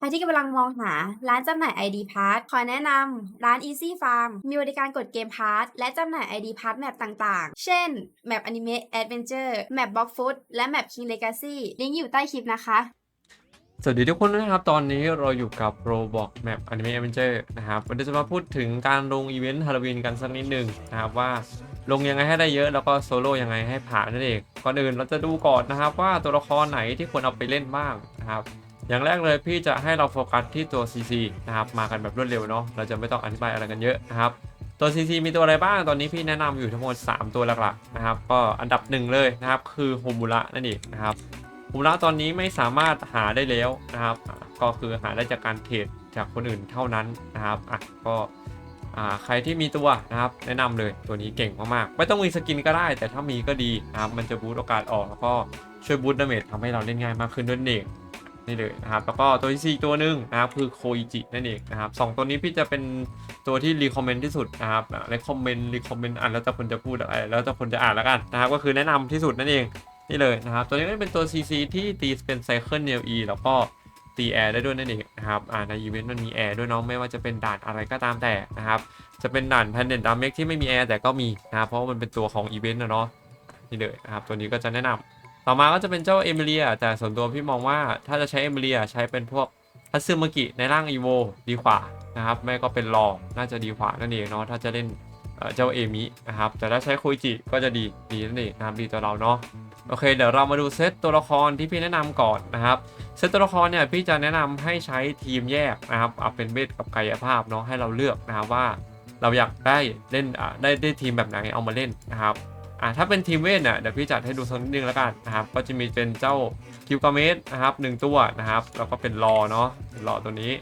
ใครที่กำลังมองหาร้านจำหน่าย ID Pass ขอแนะนำร้าน Easy Farm มีบริการกดเกม Pass และจำหน่าย ID Pass แมปต่างๆ เช่น แมป Anime Adventure แมป Block Food และแมป King Legacy ลิงก์อยู่ใต้คลิปนะคะ สวัสดีทุกคนด้วยนะครับ ตอนนี้เราอยู่กับ Roblox Map Anime Adventure นะครับวันนี้จะมาพูดถึงการลงอีเวนต์ฮาโลวีนกันสักนิดหนึ่งนะครับว่าลงยังไงให้ได้เยอะแล้วก็โซโล่ยังไงให้ผ่านนั่นเองก่อนอื่นเราจะดูก่อนนะครับว่าตัวละครไหนที่ควรเอาไปเล่นบ้างนะครับ อย่างแรกเลยพี่จะให้เราโฟกัสที่ตัว CC นะครับมากันแบบรวดเร็วเนาะเราจะไม่ต้องอธิบายอะไรกันเยอะนะครับตัว CC มีตัวอะไรบ้างตอนนี้พี่แนะนำอยู่ทั้งหมด 3 ตัวหลักๆนะครับก็อันดับหนึ่งเลยนะครับคือโฮมูระนั่นเองนะครับภูมิระตอนนี้ไม่สามารถหาได้แล้วนะครับ ก็คือหาได้จากการเทรดจากคนอื่นเท่านั้นนะครับอะก็ใครที่มีตัวนะครับแนะนำเลยตัวนี้เก่งมากๆ ไม่ต้องมีสกินก็ได้ แต่ถ้ามีก็ดีนะครับมันจะบูตโอกาสออกแล้วก็ช่วยบูตดาเมจทำให้เราเล่นง่ายมากขึ้นด้วยนั่นเอง นี่เลยนะครับ แล้วก็ตัวที่สี่ตัวหนึ่งนะครับคือโคอิจินั่นเองนะครับสองตัวนี้พี่จะเป็นตัวที่รีคอมเมนต์ที่สุดนะครับรีคอมเมนต์รีคอมเมนต์อ่านแล้วแต่คนจะพูดอะไรแล้วแต่คนจะอ่านแล้วกันนะครับก็คือแนะนำที่สุดนั่นเองนี่เลยนะครับ ตัวนี้ก็เป็นตัว CC ที่ตีเป็นไซเคิลเนล E แล้วก็ตีแอร์ได้ด้วยนั่นเองนะครับอ่าในอีเวนต์มันมีแอร์ด้วยเนาะไม่ว่าจะเป็นด่านอะไรก็ตามแต่นะครับจะเป็นด่านแพนเดนดามเมกที่ไม่มีแอร์แต่ก็มีนะครับเพราะว่ามันเป็นตัวของอีเวนต์นะเนาะนี่เลยนะครับตัวนี้ก็จะแนะนำ ต่อมาก็จะเป็นเจ้าเอมิเลีย แต่ส่วนตัวพี่มองว่าถ้าจะใช้เอมิเลียใช้เป็นพวกฮัตซึมากิในร่างอีโวดีกว่านะครับไม่ก็เป็นรองน่าจะดีกว่านั่นเองเนาะถ้าจะเล่นเจ้าเอมินะครับแต่ถ้าใช้คอิจิก็จะดีดีนั่นเองนะครับดีต่อเราเนาะโอเคเดี๋ยวเรามาดูเซตตัวละครที่พี่แนะนำก่อนนะครับเซตตัวละครเนี่ยพี่จะแนะนำให้ใช้ทีมแยกนะครับเอาเป็นเวทกับกายภาพเนาะให้เราเลือกนะครับว่า เราอยากได้เล่นได้ได้ทีมแบบไหนเอามาเล่นนะครับ อ่าถ้าเป็นทีมเวทเนี่ยเดี๋ยวพี่จัดให้ดูสักนิดนึงแล้วกันนะครับ ก็จะมีเป็นเจ้าคิวกาเมสนะครับหนึ่งตัวนะครับ แล้วก็เป็นรอเนาะรอตัวนี้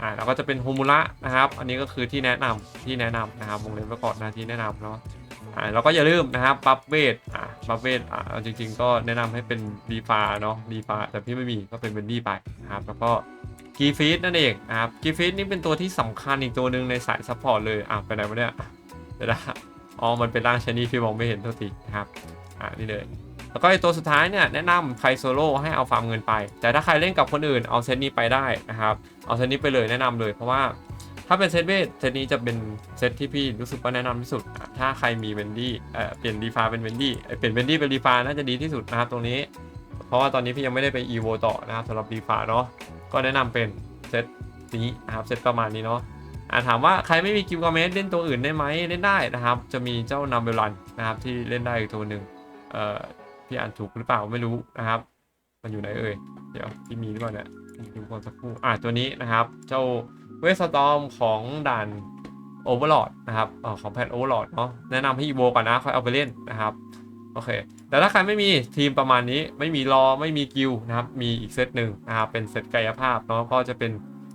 อ่าแล้วก็จะเป็นโฮมูระนะครับ อันนี้ก็คือที่แนะนำที่แนะนำนะครับวงเล็บไว้ก่อนนะที่แนะนำเนาะอ่าแล้วก็อย่าลืมนะครับบัฟเวทอ่าบัฟเวทอ่าจริง ๆ ก็แนะนำให้เป็นดีฟาเนาะดีฟาแต่พี่ไม่มีก็เป็นเบนดี้ไปนะครับแล้วก็กีฟีดนั่นเองนะครับกีฟีดนี่เป็นตัวที่สำคัญอีกตัวหนึ่งในสายซัพพอร์ตเลยอ่าไปไหนวะเนี่ยเดี๋ยวนะ อ๋อ มันเป็นร่างชนีพี่มองไม่เห็นเท่าทีนะครับ อ่านี่เลย แล้วก็ไอตัวสุดท้ายเนี่ยแนะนำใครโซโล่ให้เอาฟาร์มเงินไป แต่ถ้าใครเล่นกับคนอื่นเอาเซตนี้ไปได้นะครับ เอาเซตนี้ไปเลยแนะนำเลยเพราะว่าถ้าเป็นเซตเวทเซตนี้จะเป็นเซตที่พี่รู้สึกว่าแนะนำที่สุด ถ้าใครมีเวนดี้เอ่อเปลี่ยนดีฟาเป็นเวนดี้เปลี่ยนเวนดี้เป็นดีฟาน่าจะดีที่สุดนะครับตรงนี้ เพราะว่าตอนนี้พี่ยังไม่ได้ไปอีโวต่อนะครับสำหรับดีฟาเนาะก็แนะนำเป็นเซตนี้นะครับเซตประมาณนี้เนาะ อะถามว่าใครไม่มีกิมกอเมสเล่นตัวอื่นได้ไหมเล่นได้นะครับ จะมีเจ้านัมเบลันนะครับที่เล่นได้อีกตัวหนึ่งเอ่อพี่อ่านถูกหรือเปล่าไม่รู้นะครับ มันอยู่ไหนเอ่ยเดี๋ยวพี่มีหรือเปล่าเนี่ยดูก่อนสักครู่อะตัวนี้นะครับ เจ้าเวสตอมของด่านโอเวอร์ลอดนะครับเออของแพทโอเวอร์ลอดเนาะแนะนำให้อีโวก่อนนะค่อยเอาไปเล่นนะครับโอเค แต่ถ้าใครไม่มีทีมประมาณนี้ไม่มีรอไม่มีกิลนะครับ มีอีกเซตหนึ่งนะครับ เป็นเซตกายภาพเนาะก็จะเป็น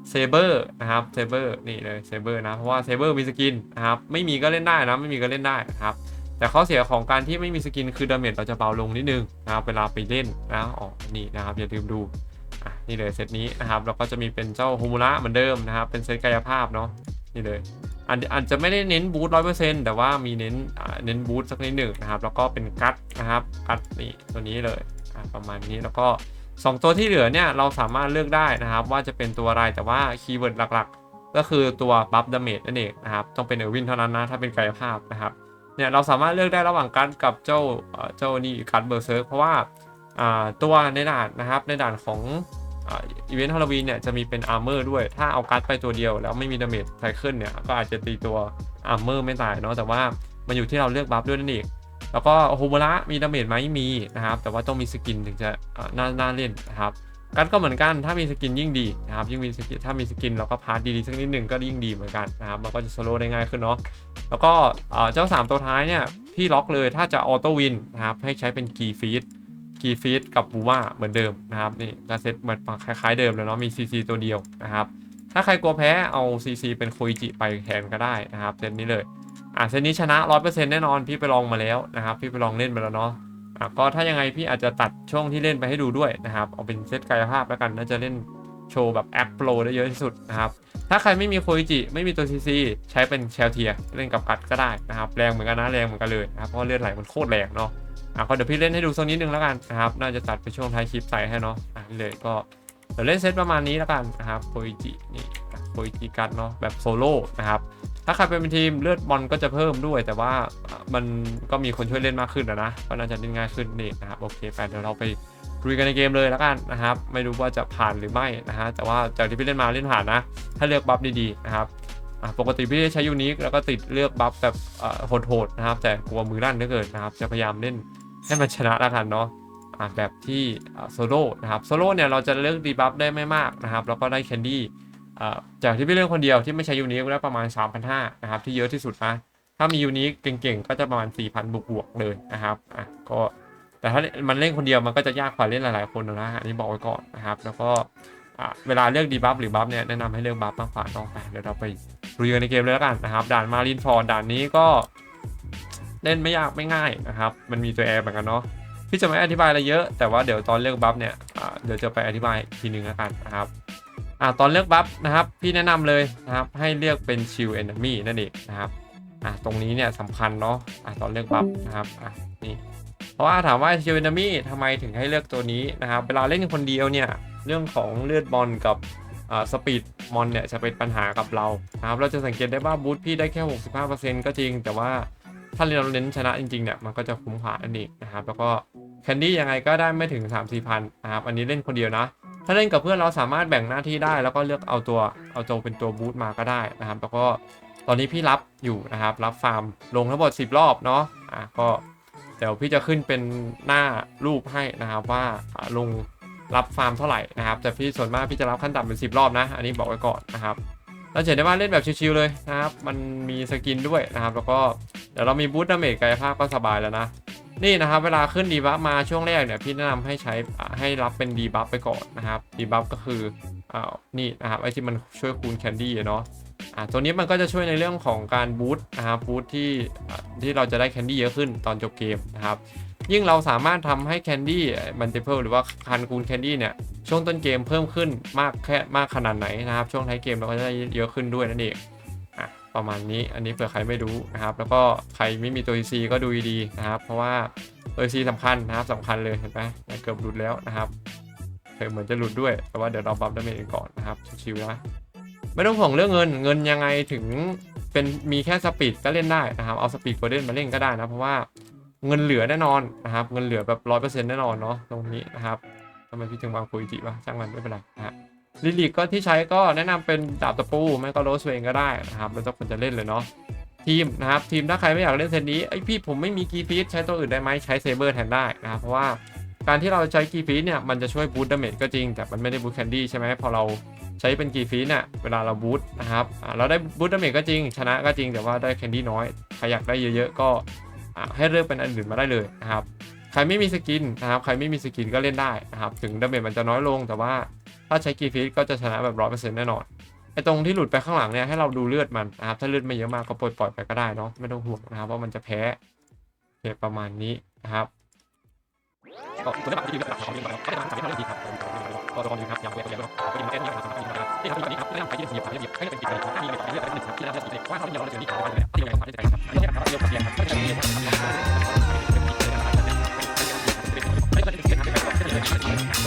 เซเบอร์นะครับเซเบอร์นี่เลยเซเบอร์นะเพราะว่าเซเบอร์มีสกินนะครับไม่มีก็เล่นได้นะไม่มีก็เล่นได้นะครับแต่ข้อเสียของการที่ไม่มีสกินคือดาเมจเราจะเบาลงนิดนึงนะครับเวลาไปเล่นนะอ๋อนี่นะครับอย่าลืมดูอะนี่เลยเซตนี้นะครับแล้วก็จะมีเป็นเจ้าโฮมูระเหมือนเดิมนะครับเป็นเซตกายภาพเนาะนี่เลยอันอาจจะไม่ได้เน้นบูทร้อยเปอร์เซ็นต์แต่ว่ามีเน้นเน้นบูทสักนิดหนึ่งนะครับแล้วก็เป็นกัดนะครับกัดนี่ตัวนี้เลยประมาณนี้แล้วก็ 2 ตัวที่เหลือเนี่ยเราสามารถเลือกได้นะครับ ว่าจะเป็นตัวอะไรแต่ว่าคีย์เวิร์ดหลักๆ ก็คือตัวบัฟดาเมจนั่นเองนะครับต้องเป็นเออร์วินเท่านั้นนะถ้าเป็นกายภาพนะครับเนี่ยเราสามารถเลือกได้ระหว่างกัดกับเจ้าเจ้านี่กัดเบอร์เซิร์กเพราะว่าตัวในด่านนะครับในด่านของอีเวนต์ฮาโลวีนเนี่ยจะมีเป็นอาร์เมอร์ด้วย ถ้าเอาการ์ดไปตัวเดียวแล้วไม่มีดาเมจไซเคิลเนี่ยก็อาจจะตีตัวอาร์เมอร์ไม่ตายเนาะแต่ว่ามันอยู่ที่เราเลือกบัฟด้วยนั่นเอง แล้วก็โฮมูระมีดาเมจไหมมีนะครับ แต่ว่าต้องมีสกินถึงจะน่าน่าเล่นนะครับการดก็เหมือนกันถ้ามีสกินยิ่งดีนะครับยิ่งมีสกินถ้ามีสกินเราก็พาร์ทดีๆสักนิดหนึ่งก็ยิ่งดีเหมือนกันนะครับมันก็จะโซโลได้ง่ายขึ้นเนาะแล้วก็เจ้าสามตัวท้ายเนี่ยพี่ล็อกเลยถ้าจะออโต้วินนะครับให้ใช้เป็นกีฟีดกีฟีดกับบูว่าเหมือนเดิมนะครับนี่ก็เซ็ตเหมือนคล้ายๆเดิมเลยเนาะมี CC ตัวเดียวนะครับถ้าใครกลัวแพ้เอา CC เป็นโคอิจิไปแทนก็ได้นะครับเซตนี้เลย อะเซตนี้ชนะ100%แน่นอนพี่ไปลองมาแล้วนะครับ พี่ไปลองเล่นมาแล้วเนาะอะก็ถ้ายังไงพี่อาจจะตัดช่วงที่เล่นไปให้ดูด้วยนะครับเอาเป็นเซตกายภาพแล้วกันน่าจะเล่นโชว์แบบแอปโปรได้เยอะที่สุดนะครับ ถ้าใครไม่มีโคอิจิไม่มีตัว CC ใช้เป็นเชลเทียเล่นกับกัดก็ได้นะครับแรงเหมือนกันนะแรงเหมือนกันเลยนะครับเพราะเลือดไหลมันโคตรแรงเนาะอะก็เดี๋ยวพี่เล่นให้ดูสักนิดนึงแล้วกันนะครับน่าจะตัดไปช่วงท้ายคลิปใส่ให้เนาะอะเลยก็เดี๋ยวเล่นเซตประมาณนี้แล้วกันนะครับโคอิจินี่ อิจิกัดเนาะแบบโซโล่นะครับ ถ้าใครเป็นทีมเลือดบอลก็จะเพิ่มด้วย แต่ว่ามันก็มีคนช่วยเล่นมากขึ้นนะนะก็น่าจะเล่นง่ายขึ้นนี่นะครับโอเคไปเดี๋ยวเราไปลุยกันในเกมเลยแล้วกันนะครับ ไม่รู้ว่าจะผ่านหรือไม่นะฮะแต่ว่าจากที่พี่เล่นมาเล่นผ่านนะ ถ้าเลือกบัฟดีๆนะครับปกติพี่ใช้ยูนิคแล้วก็ติดเลือกบัฟแบบโหดๆนะครับ แต่กลัวมือลั่นเหลือเกินนะครับ จะพยายามเล่นให้มันชนะแล้วกันเนาะแบบที่โซโล่นะครับโซโล่เนี่ยเราจะเลือกดีบัฟได้ไม่มากนะครับ แล้วก็ได้แคนดี้ จากที่พี่เล่นคนเดียวที่ไม่ใช้ยูนิคแล้วประมาณ 3,500นะครับที่เยอะที่สุดนะถ้ามียูนิคเก่งๆ ก็จะประมาณ 4,000บวกบวกๆเลยนะครับอะก็แต่ถ้ามันเล่นคนเดียวมันก็จะยากกว่าเล่นหลายๆคนนะอันนี้บอกไว้ก่อนนะครับแล้วก็อะเวลาเลือกดีบัฟหรือบัฟเนี่ยแนะนำให้เลือกบัฟมากกว่าน้องไปเดี๋ยวเราไปลุยกันในเกมเลยแล้วกันนะครับด่านมารินฟอร์ดด่านนี้ก็เล่นไม่ยากไม่ง่ายนะครับ มันมีตัวแอร์เหมือนกันเนาะพี่จะไม่อธิบายอะไรเยอะแต่ว่าเดี๋ยวตอนเลือกบัฟเนี่ยอะเดี๋ยวจะไปอธิบายทีนึงแล้วกันนะครับ อ่าตอนเลือกบัฟนะครับ พี่แนะนำเลยนะครับ ให้เลือกเป็นชิลเอนมี่นั่นเองนะครับอ่าตรงนี้เนี่ยสำคัญเนาะอ่าตอนเลือกบัฟนะครับอะนี่เพราะว่าถามว่าชิลเอนมี่ทำไมถึงให้เลือกตัวนี้นะครับ เวลาเล่นคนเดียวเนี่ยเรื่องของเลือดบอลกับอ่าสปีดมอนเนี่ยจะเป็นปัญหากับเรานะครับเราจะสังเกตได้ว่าบูทพี่ได้แค่ 65%ก็จริง แต่ว่าถ้าเราเน้นชนะจริงๆเนี่ยมันก็จะคุ้มค่านั่นเองนะครับ แล้วก็แคนดี้ยังไงก็ได้ไม่ถึง 3-4 พันนะครับอันนี้เล่นคนเดียวนะ ถ้าเล่นกับเพื่อนเราสามารถแบ่งหน้าที่ได้ แล้วก็เลือกเอาตัวเอาตัวเป็นตัวบูทมาก็ได้นะครับ แล้วก็ตอนนี้พี่รับอยู่นะครับ รับฟาร์มลงทั้งหมด 10 รอบเนาะอะก็เดี๋ยวพี่จะขึ้นเป็นหน้ารูปให้นะครับว่าลงรับฟาร์มเท่าไหร่นะครับแต่พี่ส่วนมากพี่จะรับขั้นต่ำเป็น 10 รอบนะ อันนี้บอกไว้ก่อนนะครับเราเห็นได้ว่าเล่นแบบชิวๆเลยนะครับ มันมีสกินด้วยนะครับ แล้วก็เดี๋ยวเรามีบูทดาเมจกายภาพก็สบายแล้วนะ นี่นะครับเวลาขึ้นดีบัฟมาช่วงแรกเนี่ยพี่แนะนำให้ใช้ให้รับเป็นดีบัฟไปก่อนนะครับดีบัฟก็คืออ่านี่นะครับไอที่มันช่วยคูณแคนดี้เนาะอ่าตัวนี้มันก็จะช่วยในเรื่องของการบูตนะครับบูตที่ที่เราจะได้แคนดี้เยอะขึ้นตอนจบเกมนะครับยิ่งเราสามารถทำให้แคนดี้มันติเพิลหรือว่าคันคูณแคนดี้เนี่ยช่วงต้นเกมเพิ่มขึ้นมากแค่มากขนาดไหนนะครับช่วงท้ายเกมเราก็จะได้เยอะขึ้นด้วยนั่นเอง ประมาณนี้ อันนี้เผื่อใครไม่รู้นะครับ แล้วก็ใครไม่มีตัว EC ก็ดูดีๆนะครับ เพราะว่าตัว EC สำคัญนะครับสำคัญเลยเห็นไหมเกือบหลุดแล้วนะครับเออเหมือนจะหลุดด้วย แต่ว่าเดี๋ยวเราบัฟดาเมจกันก่อนนะครับ ชิวๆนะ ไม่ต้องห่วงเรื่องเงิน เงินยังไงถึงเป็นมีแค่สปีดก็เล่นได้นะครับ เอาสปีดโกลเด้นมาเล่นก็ได้นะ เพราะว่าเงินเหลือแน่นอนนะครับ เงินเหลือแบบร้อยเปอร์เซ็นต์แน่นอนเนาะตรงนี้นะครับทำไมพี่ถึงวางคุยจิวะช่างมันไม่เป็นไรนะฮะ ลิลิกก็ที่ใช้ก็แนะนำเป็นดาบตะปูไม่ก็โรสเวงก็ได้นะครับแล้วแต่คนจะเล่นเลยเนาะทีมนะครับทีมถ้าใครไม่อยากเล่นเซตนี้ไอพี่ผมไม่มีกีฟีดใช้ตัวอื่นได้ไหมใช้เซเบอร์แทนได้นะครับเพราะว่าการที่เราใช้กีฟีดเนี่ยมันจะช่วยบูตดาเมจก็จริง แต่มันไม่ได้บูตแคนดี้ใช่ไหมพอเราใช้เป็นกีฟีดเนี่ยเวลาเราบูตนะครับเราได้บูตดาเมจก็จริง ชนะก็จริงแต่ว่าได้แคนดี้น้อยใครอยากได้เยอะๆก็ให้เลือกเป็นอันอื่นมาได้เลยนะครับใครไม่มีสกินนะครับใครไม่มีสกินก็เล่นได้นะครับถึงดาเมจมันจะน้อยลงแต่ว่า ถ้าใช้กีฟีดก็จะชนะแบบร้อยเปอร์เซ็นต์แน่นอนไอตรงที่หลุดไปข้างหลังเนี่ยให้เราดูเลือดมันนะครับถ้าเลือดไม่เยอะมากก็ปล่อยปล่อยไปก็ได้เนาะไม่ต้องห่วงนะครับว่ามันจะแพ้เคประมาณนี้นะครับก็ตัวนี้ที่ดีนะครับของนี้ก็จะทำให้เราดีครับก็ตอนนี้ครับอย่างเวทีก็เป็นแค่นี้ครับที่ทำแบบนี้ครับแนะนำใครที่เหยียบเหยียบให้เป็นกิจกรรมที่มีเลือดเป็นหนึ่งที่เราจะดีว่าเราเราจะมีของอะไรที่เราจะทำได้ครับไม่ใช่ครับเดียวกับเดียวครับไม่ใช่เดียวครับเ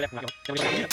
เลยเดี๋ยวเดี๋ยว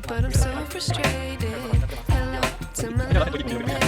but I'm so frustrated. Hello to my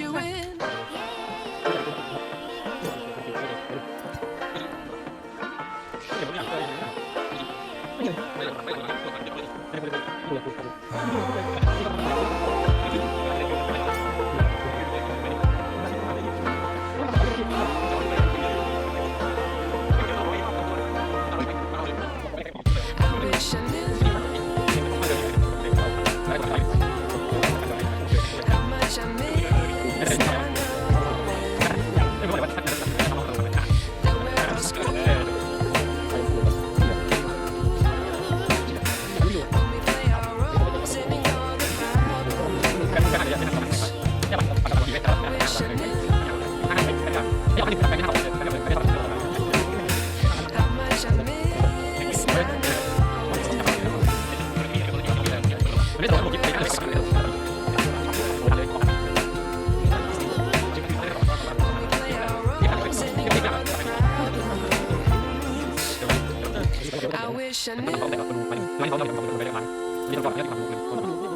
you in. Wish I knew.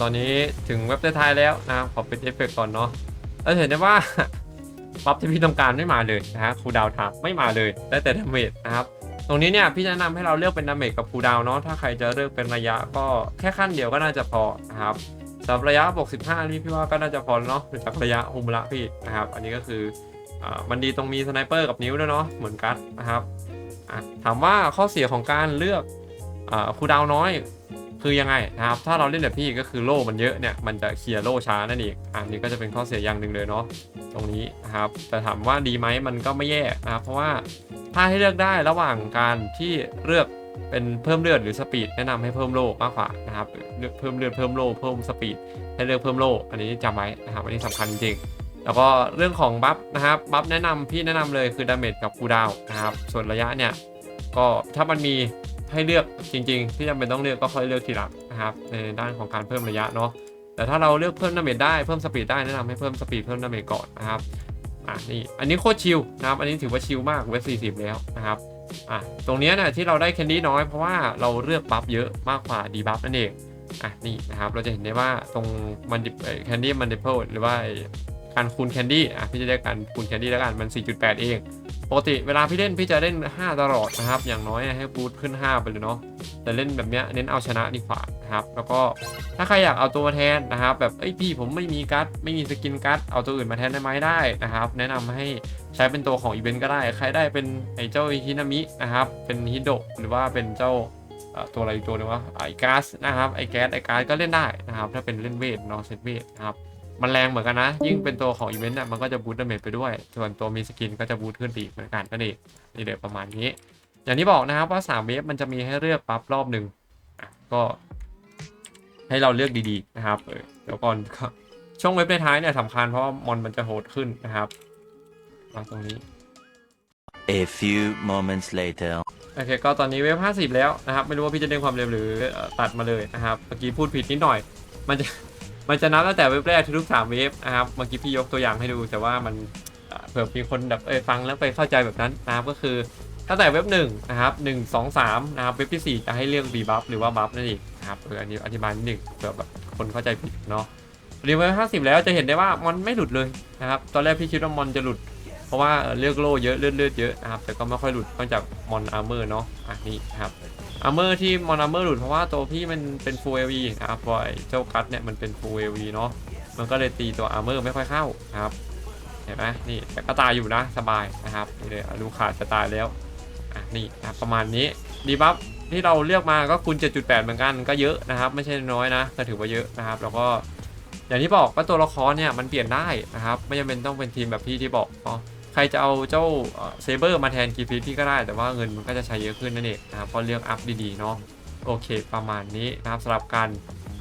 ตอนนี้ถึงเว็บท้ายแล้วนะครับขอปิดเอฟเฟกต์ก่อนเนาะเราจะเห็นได้ว่าบัฟที่พี่ต้องการไม่มาเลยนะฮะคูดาวน์ไทม์ไม่มาเลยได้แต่ดาเมจนะครับตรงนี้เนี่ยพี่แนะนำให้เราเลือกเป็นดาเมจกับคูดาวเนาะถ้าใครจะเลือกเป็นระยะก็แค่ขั้นเดียวก็น่าจะพอนะครับสำหรับระยะบวก15นี่พี่ว่าก็น่าจะพอเนาะจากระยะฮุมระพี่นะครับอันนี้ก็คืออมันดีตรงมีสไนเปอร์กับนิ้วด้วยเนาะเหมือนกันนะครับถามว่าข้อเสียของการเลือกอ่าคูดาวน้อย คือยังไงนะครับถ้าเราเล่นแบบพี่ก็คือโล่มันเยอะเนี่ยมันจะเคลียร์โล่ช้านั่นเองอันนี้ก็จะเป็นข้อเสียอย่างหนึ่งเลยเนาะตรงนี้นะครับแต่ถามว่าดีไหมมันก็ไม่แย่นะครับเพราะว่าถ้าให้เลือกได้ระหว่างการที่เลือกเป็นเพิ่มเลือดหรือสปีดแนะนำให้เพิ่มโล่มากกว่านะครับเลือกเพิ่มเลือดเพิ่มโล่เพิ่มสปีดให้เลือกเพิ่มโล่อันนี้จำไว้นะครับอันนี้สำคัญจริงแล้วก็เรื่องของบัฟนะครับบัฟแนะนำพี่แนะนำเลยคือดาเมจกับคูดาวนะครับส่วนระยะเนี่ยก็ถ้ามันมี ให้เลือกจริง ๆ ที่จำเป็นต้องเลือกก็ค่อยเลือกทีหลังนะครับในด้านของการเพิ่มระยะเนาะแต่ถ้าเราเลือกเพิ่มดาเมจได้เพิ่มสปีดได้แนะนำให้เพิ่มสปีดเพิ่มดาเมจก่อนนะครับอะนี่อันนี้โคตรชิลนะครับอันนี้ถือว่าชิลมากเวฟ40แล้วนะครับอะตรงเนี้ยเนี่ยที่เราได้แคนดี้น้อยเพราะว่าเราเลือกบัฟเยอะมากกว่าดีบัฟนั่นเองอะนี่นะครับเราจะเห็นได้ว่าตรงมันดิแคนดี้มันดิเพิลหรือว่าการคูณแคนดี้อะพี่จะเรียกการคูณแคนดี้แล้วกันมัน 4.8 เอง ปกติเวลาพี่เล่นพี่จะเล่น 5 ตลอดนะครับ อย่างน้อยให้บูทขึ้น 5 ไปเลยเนาะแต่เล่นแบบเนี้ยเน้นเอาชนะดีกว่านะครับ แล้วก็ถ้าใครอยากเอาตัวมาแทนนะครับ แบบเอ้ยพี่ผมไม่มีการ์ดไม่มีสกินการ์ดเอาตัวอื่นมาแทนได้ไหมได้นะครับ แนะนำให้ใช้เป็นตัวของอีเวนต์ก็ได้ ใครได้เป็นไอ้เจ้าฮินามินะครับ เป็นฮิโดะหรือว่าเป็นเจ้าตัวอะไรตัวนึงว่าไอ้ก๊าซนะครับไอ้แก๊สไอ้ก๊าซก็เล่นได้นะครับ ถ้าเป็นเล่นเวทเนาะเซตเวทนะครับ มันแรงเหมือนกันนะ ยิ่งเป็นตัวของอีเวนต์น่ะมันก็จะบูตดาเมจไปด้วย ส่วนตัวมีสกินก็จะบูตขึ้นไปอีกเหมือนกันก็นี่นี่เดี๋ยวประมาณนี้ อย่างที่บอกนะครับว่า3เวฟมันจะมีให้เลือกปั๊บรอบหนึ่งอะก็ ให้เราเลือกดีๆนะครับเออเดี๋ยวก่อนช่วงเว็บในท้ายเนี่ยสำคัญเพราะว่ามอนมันจะโหดขึ้นนะครับมาตรงนี้ A few moments later. โอเค ก็ตอนนี้เวฟ50 แล้วนะครับ ไม่รู้ว่าพี่จะเล่นความเร็วหรือเอ่อตัดมาเลยนะครับ เมื่อกี้พูดผิดนิดหน่อย มันจะ มันจะนับตั้งแต่เวฟแรกทุกๆ3เวฟนะครับเมื่อกี้พี่ยกตัวอย่างให้ดู แต่ว่ามันเอ่อเผื่อมีคนแบบเออฟังแล้วไปเข้าใจแบบนั้นนะครับก็คือตั้งแต่เว็บหนึ่งนะครับหนึ่งสองสามนะครับเว็บที่สี่จะให้เลือกดีบัฟหรือว่าบัฟนั่นเองนะครับเอออันนี้อธิบายนิดหนึ่งเผื่อแบบคนเข้าใจผิดเนาะรีเวฟห้าสิบแล้วจะเห็นได้ว่ามันไม่หลุดเลยนะครับตอนแรกพี่คิดว่ามอนจะหลุด เพราะว่าเลือกโล่เยอะเลือดเลือดเยอะนะครับแต่ก็ไม่ค่อยหลุดนอกจากมอนอาร์เมอร์เนาะอะนี่นะครับ อาร์เมอร์ที่มอนอาร์เมอร์หลุดเพราะว่าตัวพี่มันเป็นฟูเอวีนะครับเพราะไอ้เจ้ากัตเนี่ยมันเป็นฟูเอวีเนาะมันก็เลยตีตัวอาร์เมอร์ไม่ค่อยเข้าครับเห็นไหมนี่แต่ก็ตายอยู่นะสบายนะครับนี่เลยลูกขาดจะตายแล้วอะนี่นะประมาณนี้ดีบัฟที่เราเลือกมาก็คูณ7.8 เหมือนกันก็เยอะนะครับ ไม่ใช่น้อยนะก็ถือว่าเยอะนะครับ แล้วก็อย่างที่บอกว่าตัวละครเนี่ยมันเปลี่ยนได้นะครับ ไม่จำเป็นต้องเป็นทีมแบบพี่ที่บอกเนาะ ใครจะเอาเจ้าเซเบอร์มาแทนกีฟีพี่ก็ได้ แต่ว่าเงินมันก็จะใช้เยอะขึ้นนั่นเองนะครับเพราะเลือกอัพดีๆเนาะโอเค ประมาณนี้นะครับสำหรับการ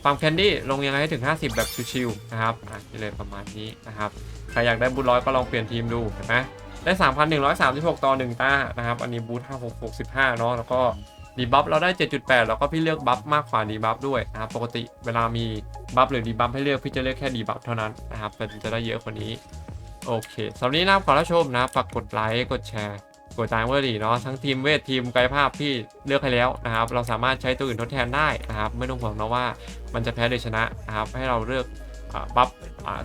ฟาร์มแคนดี้ลงยังไงให้ถึง 50 แบบชิวๆนะครับอะนี่เลยประมาณนี้นะครับใครอยากได้บูทร้อยก็ลองเปลี่ยนทีมดูเห็นไหมได้ 3,136 ต่อ 1ต้านะครับ อันนี้บูท5665 เนาะแล้วก็ดีบัฟเราได้ 7.8 แล้วก็พี่เลือกบัฟมากกว่าดีบัฟด้วยนะครับปกติเวลามีบัฟหรือดีบัฟให้เลือกพี่จะเลือกแค่ดีบัฟเท่านั้นนะครับแต่จะได้เยอะกว่านี้ โอเคสำหรับนี้นะครับขอรับชมนะฝากกดไลค์กดแชร์กดตามเวอร์ดีเนาะทั้งทีมเวททีมกายภาพพี่เลือกให้แล้วนะครับ เราสามารถใช้ตัวอื่นทดแทนได้นะครับ ไม่ต้องห่วงนะว่ามันจะแพ้หรือชนะนะครับ ให้เราเลือกอบัฟ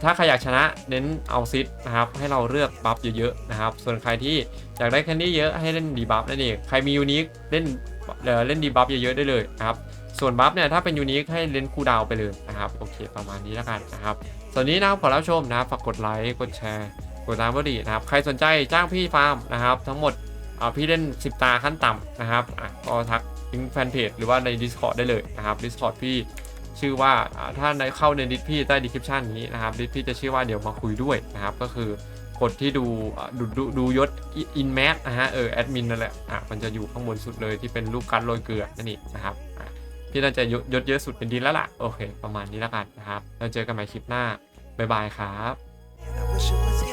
ถ้าใครอยากชนะเน้นเอาซิดนะครับ ให้เราเลือกบัฟเยอะๆนะครับ ส่วนใครที่อยากได้แคนดี้เยอะให้เล่นดีบัฟนั่นเองใครมียูนิคเล่นเล่นดีบัฟเยอะๆได้เลยนะครับส่วนบัฟเนี่ยถ้าเป็นยูนิคให้เล่นคูดาวไปเลยนะครับโอเคประมาณนี้แล้วกันนะครับ ส่วนนี้นะครับขอรับชมนะครับฝากกดไลค์กดแชร์กดตามก็ดีนะครับใครสนใจจ้างพี่ฟาร์มนะครับทั้งหมดพี่เล่น 10 ตาขั้นต่ำนะครับอะก็ทักลิงก์แฟนเพจหรือว่าใน Discord ได้เลยนะครับ Discord พี่ชื่อว่าถ้าในเข้าในดิสพี่ใต้ดีคริปชันนี้นะครับดิสพี่จะชื่อว่าเดี๋ยวมาคุยด้วยนะครับก็คือกดที่ดูดูดูดูยศอินแมสนะฮะเออแอดมินนั่นแหละอะมันจะอยู่ข้างบนสุดเลยที่เป็นรูปการดโรยเกลือนั่นเองนะครับ ที่น่าจะยศยศเยอะสุดเป็นดินแล้วล่ะ โอเค ประมาณนี้แล้วกันนะครับ เราเจอกันใหม่คลิปหน้า บ๊ายบายครับ